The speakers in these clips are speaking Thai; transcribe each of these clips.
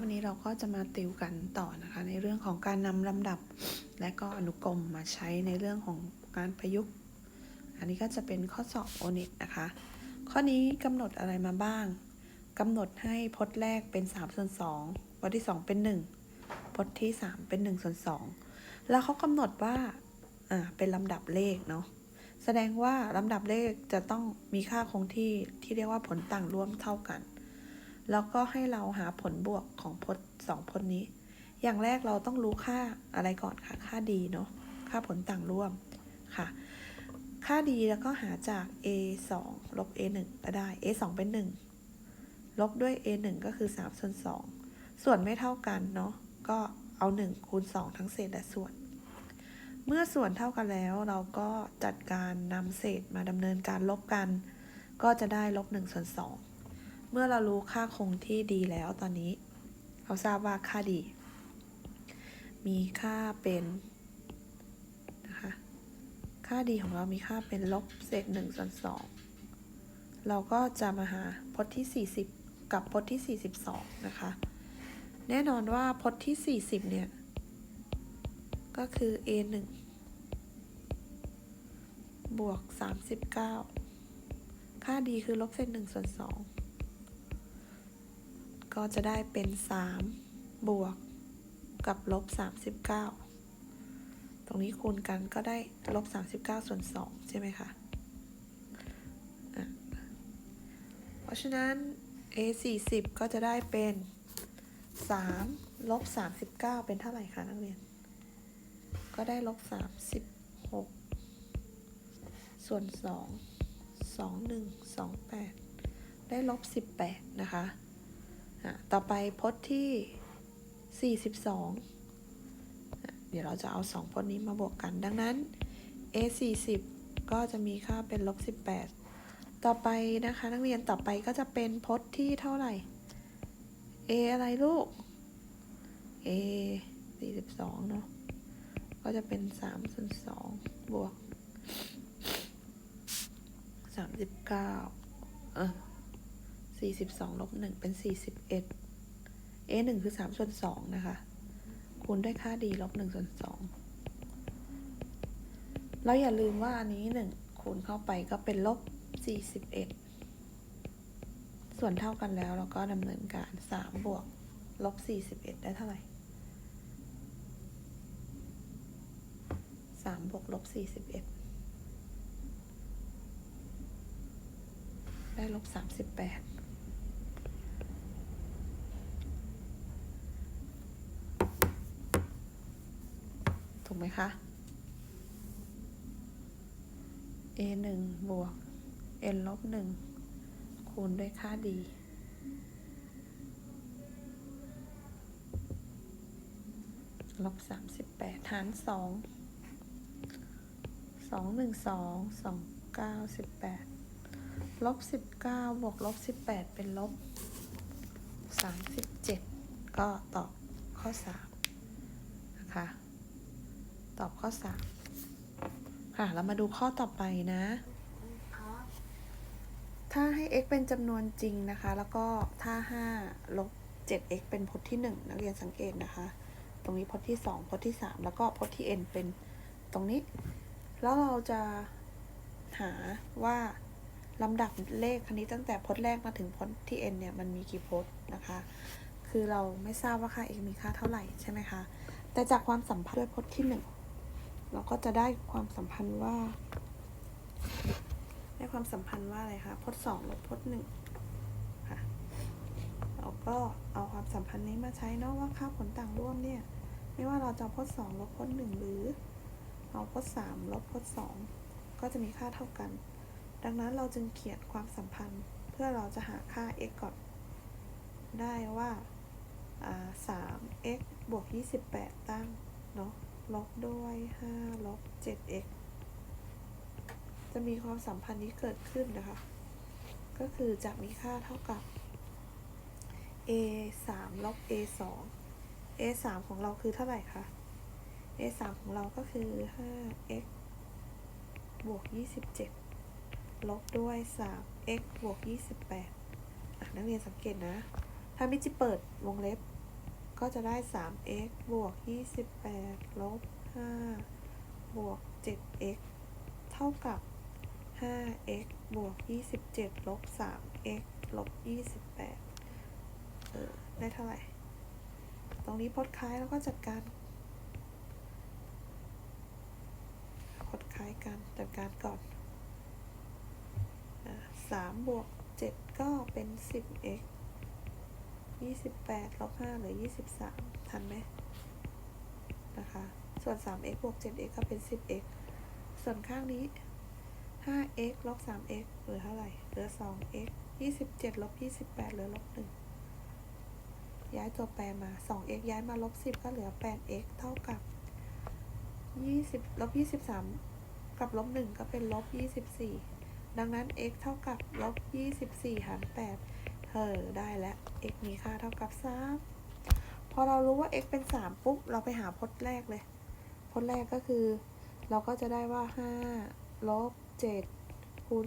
วันนี้เราก็จะมาติวกันต่อนะคะ ในเรื่องของการนำลำดับ และก็อนุกรมมาใช้ในเรื่องของการประยุกต์ อันนี้ก็จะเป็นข้อสอบโอนิตนะคะ ข้อนี้กำหนดอะไรมาบ้างกำหนดให้พจน์แรกเป็น3ส่วน2พจน์ที่ 2 เป็น 1พจน์ที่ 3 เป็น1ส่วน2แล้วเขากำหนดว่าอ่าเป็นลำดับเลขเนาะแสดงว่าลำดับเลขจะต้องมีค่าคงที่ที่เรียกว่าผลต่างร่วมเท่ากัน แล้วก็ให้เราหาผลบวกของพจน์สองพจน์นี้ อย่างแรกเราต้องรู้ค่าอะไรก่อนค่ะค่าดีเนาะ ค่าผลต่างร่วมค่ะ ค่าดีแล้วก็หาจาก a 2ลบ a 1ก็ได้ a 2เป็น 1 ลบด้วย a 1ก็คือ3ส่วน2ส่วนไม่เท่ากันเนาะ ก็เอา 1 คูณ 2 ทั้งเศษและส่วน เมื่อส่วนเท่ากันแล้วเราก็จัดการนำเศษมาดำเนินการลบกัน ก็จะได้ลบ1ส่วน2 เมื่อเรารู้ค่าคงที่ดีแล้วตอนนี้ เราทราบว่าค่าดี มีค่าเป็นนะคะค่าดีของเรามีค่าเป็นลบเศษ1ส่วน2เราก็จะมาหาพจน์ที่ 40 กับพจน์ที่ 42 นะคะ แน่นอนว่าพจน์ที่ 40 เนี่ย ก็คือ a 1บวก 39 ค่าดีคือลบเศษ1ส่วน2 ก็จะได้เป็น 3 บวกกับลบ 39 ตรงนี้คูณกันก็ได้ลบ 39 ส่วน 2 ใช่ไหมคะะเพราะฉะนั้น a 40ก็จะได้เป็น 3 ลบ 39 เป็นเท่าไหร่คะนักเรียน ก็ได้ลบ 36 ส่วน 2 21 28 ได้ลบ 18 นะคะ ต่อไปพจน์ที่ 42 เดี๋ยวเราจะเอา 2พจน์นี้มาบวกกัน ดังนั้น a 40ก็จะมีค่าเป็นลบ18 ต่อไปนะคะนักเรียนต่อไปก็จะเป็นพจน์ที่เท่าไหร่ a อะไรลูก a 42 เนาะ ก็จะเป็น 3 ส่วน 2 บวก 39 เออ 42ลบ1เป็น41 a 1คือ3ส่วน2นะคะ คูณด้วยค่าดีลบ1ส่วน2แล้วอย่าลืมว่าอันนี้1คูณเข้าไปก็เป็นลบ41ส่วนเท่ากันแล้วเราก็ดำเนินการ3บวกลบ41ได้เท่าไหร่3บวกลบ41ได้ลบ38ถู กไหมคะ a 1บวก n ลบ1คูณด้วยค่าดีลบ38หาร2 2 1 2 2 9 18ลบ19บวกลบ18เป็นลบ37ก็ตอบข้อ3นะคะ ตอบข้อ 3 ค่ะ เรามาดูข้อต่อไปนะ ถ้าให้ x เป็นจำนวนจริงนะคะ แล้วก็ถ้า 5 ลบ 7x เป็นพจน์ที่ 1 นักเรียนสังเกตนะคะ ตรงนี้พจน์ที่ 2 พจน์ที่ 3 แล้วก็พจน์ที่ n เป็นตรงนี้ แล้วเราจะหาว่าลำดับเลขคณิตตั้งแต่พจน์แรกมาถึงพจน์ที่ n เนี่ย มันมีกี่พจน์นะคะ คือเราไม่ทราบว่าค่า x มีค่าเท่าไหร่ใช่ไหมคะ แต่จากความสัมพันธ์ด้วยพจน์ที่ 1 เราก็จะได้ความสัมพันธ์ว่า ได้ความสัมพันธ์ว่าอะไรคะพจน์สองลบพจน์หนึ่งค่ะเราก็เอาความสัมพันธ์นี้มาใช้เนาะว่าค่าผลต่างร่วมเนี่ย ไม่ว่าเราจะพจน์สองลบพจน์หนึ่งหรือเอาพจน์สามลบพจน์สองก็จะมีค่าเท่ากัน ดังนั้นเราจึงเขียนความสัมพันธ์เพื่อเราจะหาค่า x ก่อน ได้ว่าสาม x บวกยี่สิบแปดตั้ง เนาะ ลบด้วยห้าลบเจ็ด x จะมีความสัมพันธ์นี้เกิดขึ้นนะคะ ก็คือจะมีค่าเท่ากับ a 3ลบ a 2 a 3ของเราคือเท่าไหร่คะ a 3ของเราก็คือ 5x บวก 27 ลบด้วย 3x บวก 28นักเรียนสังเกตนะ ถ้ามิจิเปิดวงเล็บ ก็จะได้ 3x บวก 28 ลบ 5 บวก 7x เท่ากับ 5x บวก 27 ลบ 3x ลบ 28 เออ ได้เท่าไหร่ ตรงนี้พดคล้ายแล้วก็จัดการพดคล้ายกันจัดการก่อนสามบวกเจ็ดก็เป็น 10x 28ลบ5เหลือ23ทันไหมนะคะ ส่วน 3x บวก 7x ก็เป็น 10x ส่วนข้างนี้ 5x ลบ 3x เหลือเท่าไหร่ เหลือ 2x 27 ลบ 28 เหลือลบ 1 ย้ายตัวแปรมา 2x ย้ายมาลบ 10 ก็เหลือ 8x เท่ากับ 20 ลบ 23 กับลบ 1 ก็เป็นลบ 24 ดังนั้น x เท่ากับลบ 24 หาร 8 เออ ได้แล้ว x มีค่าเท่ากับ 3 พอเรารู้ว่า x เป็น 3 ปุ๊บ เราไปหาพจน์แรกเลย พจน์แรกก็คือ เราก็จะได้ว่า 5 ลบ 7 คูณ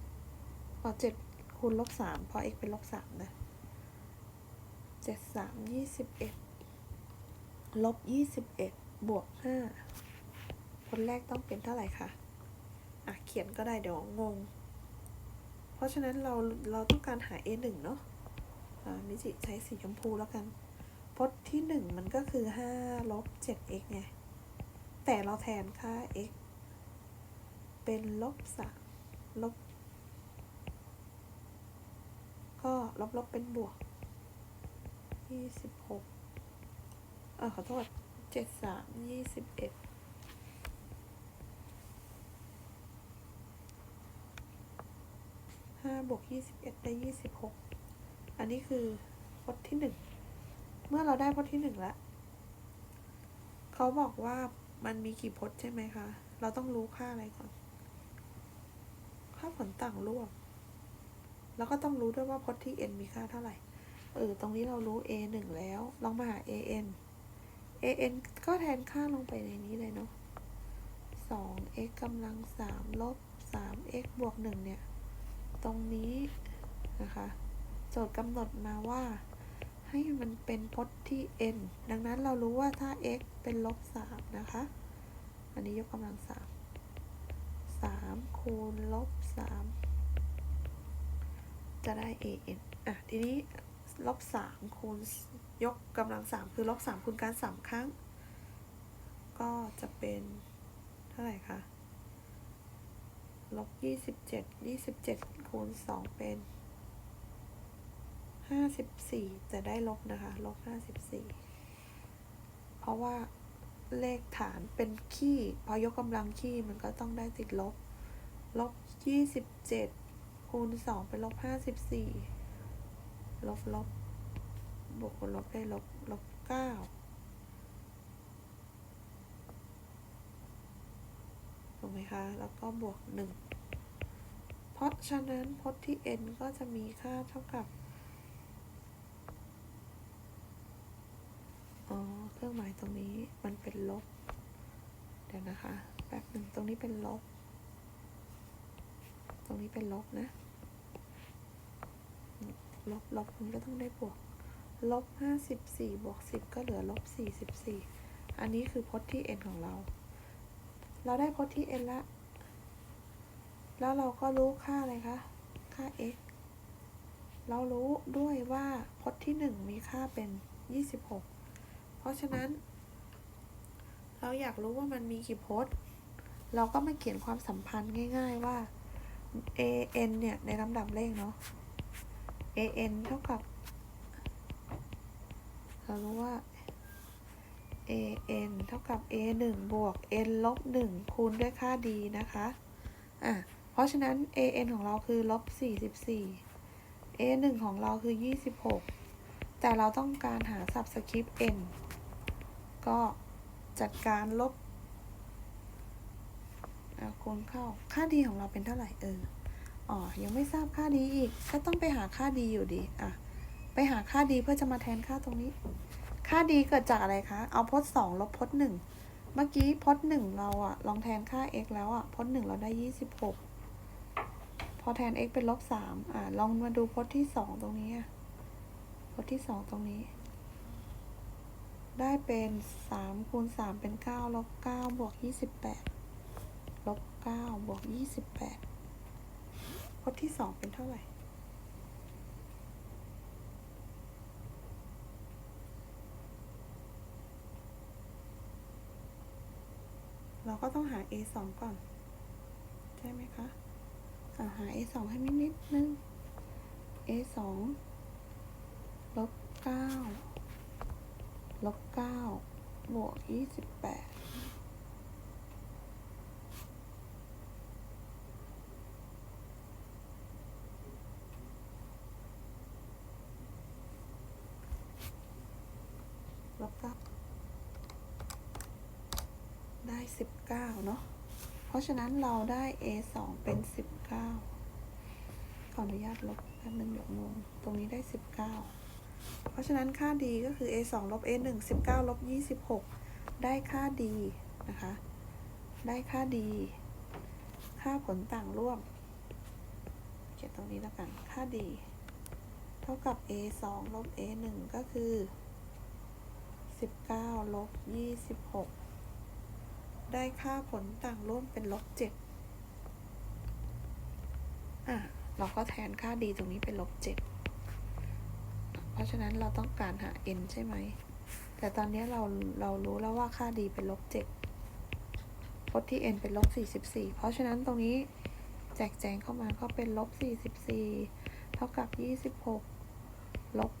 3 พอ 7 คูณลบ3เพราะ x เป็นลบ 3 นะ 7 3 21 ลบ 21 บวก 5 พจน์แรกต้องเป็นเท่าไหร่คะ อะ เขียนก็ได้เดี๋ยวงง เพราะฉะนั้นเราเราต้องการหา a 1 เนาะอ่านิจิใช้สีชมพูแล้วกันพจน์ที่ 1 มันก็คือ5ลบ 7x ไง แต่เราแทนค่า x เป็นลบ3ลบ ก็ลบลบเป็นบวก 26 เออขอโทษ 73 21 ห้าบวกยี่สิบเอ็ดได้ยี่สิบหกอันนี้คือพจน์ที่หนึ่งเมื่อเราได้พจน์ที่หนึ่งแล้วเขาบอกว่ามันมีกี่พจน์ใช่ไหมคะ เราต้องรู้ค่าอะไรก่อน ค่าผลต่างร่วม แล้วก็ต้องรู้ด้วยว่าพจน์ที่ n มีค่าเท่าไหร่ เออ ตรงนี้เรารู้ a หนึ่งแล้ว ลองมาหา a n a n ก็แทนค่าลงไปในนี้เลยเนาะสอง x กำลังสามลบสาม x บวกหนึ่งเนี่ย ตรงนี้นะคะโจทย์กำหนดมาว่า ให้มันเป็นพจน์ที่ n ดังนั้นเรารู้ว่าถ้า x เป็นลบ3นะคะ อันนี้ยกกำลัง 3 3 คูณลบ 3 จะได้ an อะ ทีนี้ลบ 3 คูณยกกำลัง 3 คือลบ 3 คูณกัน3ครั้ง ก็จะเป็นเท่าไหร่คะลบ 27 27 คูณสองเป็นห้าสิบสี่จะได้ลบนะคะ ลบห้าสิบสี่เพราะว่าเลขฐานเป็นขี้พอยกกำลังขี้มันก็ต้องได้ติดลบ ลบยี่สิบเจ็ดคูณสองเป็นลบห้าสิบสี่ลบลบบวกกับลบได้ลบลบเก้าถูกไหมคะ แล้วก็บวกหนึ่ง เพราะฉะนั้นพจน์ที่ n ก็จะมีค่าเท่ากับอ๋อเครื่องหมายตรงนี้มันเป็นลบ เดี๋ยวนะคะแป๊บหนึ่งตรงนี้เป็นลบ ตรงนี้เป็นลบนะ ลบลบมันก็ต้องได้บวก ลบห้าสิบสี่บวกสิบก็เหลือลบสี่สิบสี่อันนี้คือพจน์ที่ n ของเรา เราได้พจน์ที่ n ละ แล้วเราก็รู้ค่าอะไรคะ ค่า x เรารู้ด้วยว่าพจน์ที่ 1 มีค่าเป็น 26 เพราะฉะนั้น เราอยากรู้ว่ามันมีกี่พจน์ เราก็มาเขียนความสัมพันธ์ง่าย ๆว่า a n เนี่ย ในลำดับเลขเนาะ a n เท่ากับ เรารู้ว่า a n เท่ากับ a 1บวก n ลบ1คูณด้วยค่า d นะคะ อะ ราะฉะนั้น a n ของเราคือลบ44 a 1ของเราคือ 26 แต่เราต้องการหา subscript n ก็จัดการลบคูณเข้า ค่า d ของเราเป็นเท่าไหร่เออ อ๋อ ยังไม่ทราบค่า d อีก ก็ต้องไปหาค่า d อยู่ดี อะ ไปหาค่า d เพื่อจะมาแทนค่าตรงนี้ ค่า d เกิดจากอะไรคะ เอาพจน์สองลบพจน์หนึ่ง เมื่อกี้พจน์หนึ่งเราอะลองแทนค่า x แล้วอะพจน์หนึ่งเราได้ยี่สิบหก อแทน x เป็นลบสามอะลองมาดูพจน์ที่สองตรงนี้พจน์ที่สองตรงนี้ ได้เป็นสามคูณสามเป็นเก้าลบเก้าบวกยี่สิบแปดลบเก้าบวกยี่สิบแปดพจน์ที่สองเป็นเท่าไหร่เราก็ต้องหา a สองก่อน ใช่ไหมคะ อะหา a สองให้มินิดนึง a สองลบเก้าลบเก้าบวกยี่สิบแปดลบเก้าได้สิบเก้าเนาะ เพราะฉะนั้นเราได้ a สองเป็นสิบเก้าขออนุญาตลบแป๊บนึงเดี๋ยวงง ตรงนี้ได้สิบเก้าเพราะฉะนั้นค่า d ก็คือ a 2ลบ a 1 19ลบ26 ได้ค่า d นะคะ ได้ค่า d ค่าผลต่างร่วม เขียนตรงนี้แล้วกัน ค่า d เท่ากับ a 2ลบ a 1ก็คือ 19ลบ26 ได้ค่าผลต่างร่วมเป็นลบ7อะ เราก็แทนค่า d ตรงนี้เป็นลบ7เพราะฉะนั้นเราต้องการหา n ใช่ไหม แต่ตอนนี้เราเรารู้แล้วว่าค่า d เป็นลบ7พจน์ที่ n เป็นลบ44 เพราะฉะนั้นตรงนี้แจกแจงเข้ามาก็เป็นลบ44 เท่ากับ 26 ลบ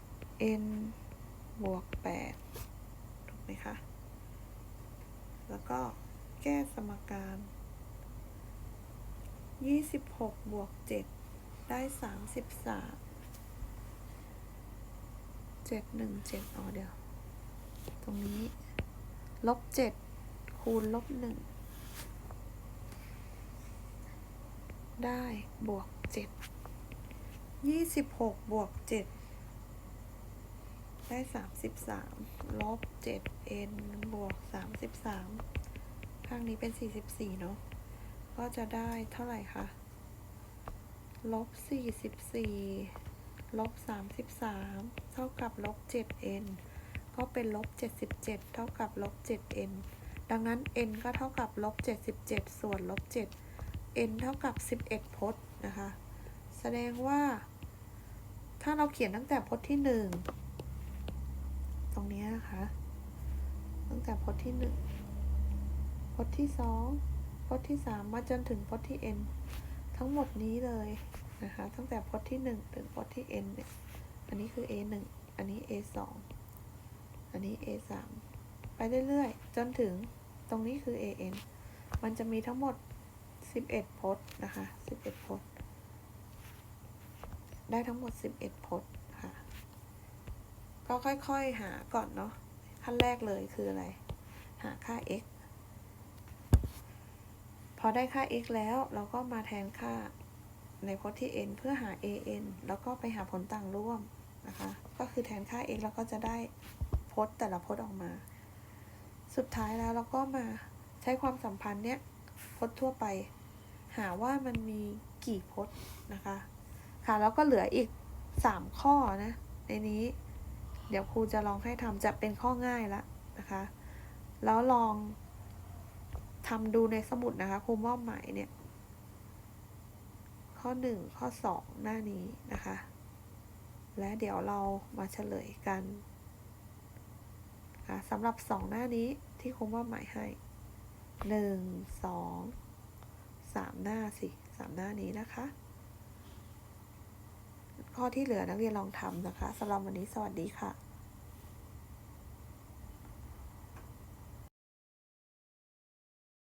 7 n บวก 8 ถูกไหมคะ แล้วก็แก้สมการ 26 บวก 7 ได้ 33เจ็ดหนึ่งเจ็ดอ๋อเดี๋ยว ตรงนี้ ลบเจ็ดคูณลบหนึ่งได้บวกเจ็ดยี่สิบหกบวกเจ็ด ได้สามสิบสามลบเจ็ดเอ็นบวกสามสิบสามข้างนี้เป็นสี่สิบสี่เนาะ ก็จะได้เท่าไหร่คะลบสี่สิบสี่ลบสามสิบสามเท่ากับลบเจ็ด n ก็เป็นลบเจ็ดสิบเจ็ดเท่ากับลบเจ็ด n ดังนั้น n ก็เท่ากับลบเจ็ดสิบเจ็ดส่วนลบเจ็ด n เท่ากับสิบเอ็ดพจน์นะคะ แสดงว่า ถ้าเราเขียนตั้งแต่พจน์ที่หนึ่ง ตรงนี้นะคะ ตั้งแต่พจน์ที่หนึ่งพจน์ที่สองพจน์ที่สามมาจนถึงพจน์ที่ n ทั้งหมดนี้เลยนะคะ ตั้งแต่พจน์ที่หนึ่งถึงพจน์ที่ n เนี่ย อันนี้คือ a หนึ่งอันนี้ a สองอันนี้ a สามไปเรื่อยๆ จนถึงตรงนี้คือ a n มันจะมีทั้งหมด 11พจน์นะคะ 11พจน์ ได้ทั้งหมด 11พจน์ ก็ค่อยๆหาก่อนเนาะขั้นแรกเลยคืออะไร หาค่า x พอได้ค่า x แล้วเราก็มาแทนค่าในพจน์ที่ n เพื่อหา an แล้วก็ไปหาผลต่างร่วมนะคะ ก็คือแทนค่า x แล้วก็จะได้พจน์แต่ละพจน์ออกมา สุดท้ายแล้วเราก็มาใช้ความสัมพันธ์เนี้ยพจน์ทั่วไป หาว่ามันมีกี่พจน์นะคะ ค่ะแล้วก็เหลืออีก 3 ข้อนะในนี้ เดี๋ยวครูจะลองให้ทำจะเป็นข้อง่ายละนะคะ แล้วลองทำดูในสมุดนะคะครูมอบหมายเนี่ย ข้อ 1 ข้อ 2 หน้านี้นะคะ และเดี๋ยวเรามาเฉลยกันสำหรับ 2 หน้านี้ที่ครูมอบหมายให้ 1 2 3 หน้าสิ3หน้านี้นะคะ ข้อที่เหลือนักเรียนลองทำนะคะสำหรับวันนี้สวัสดีค่ะ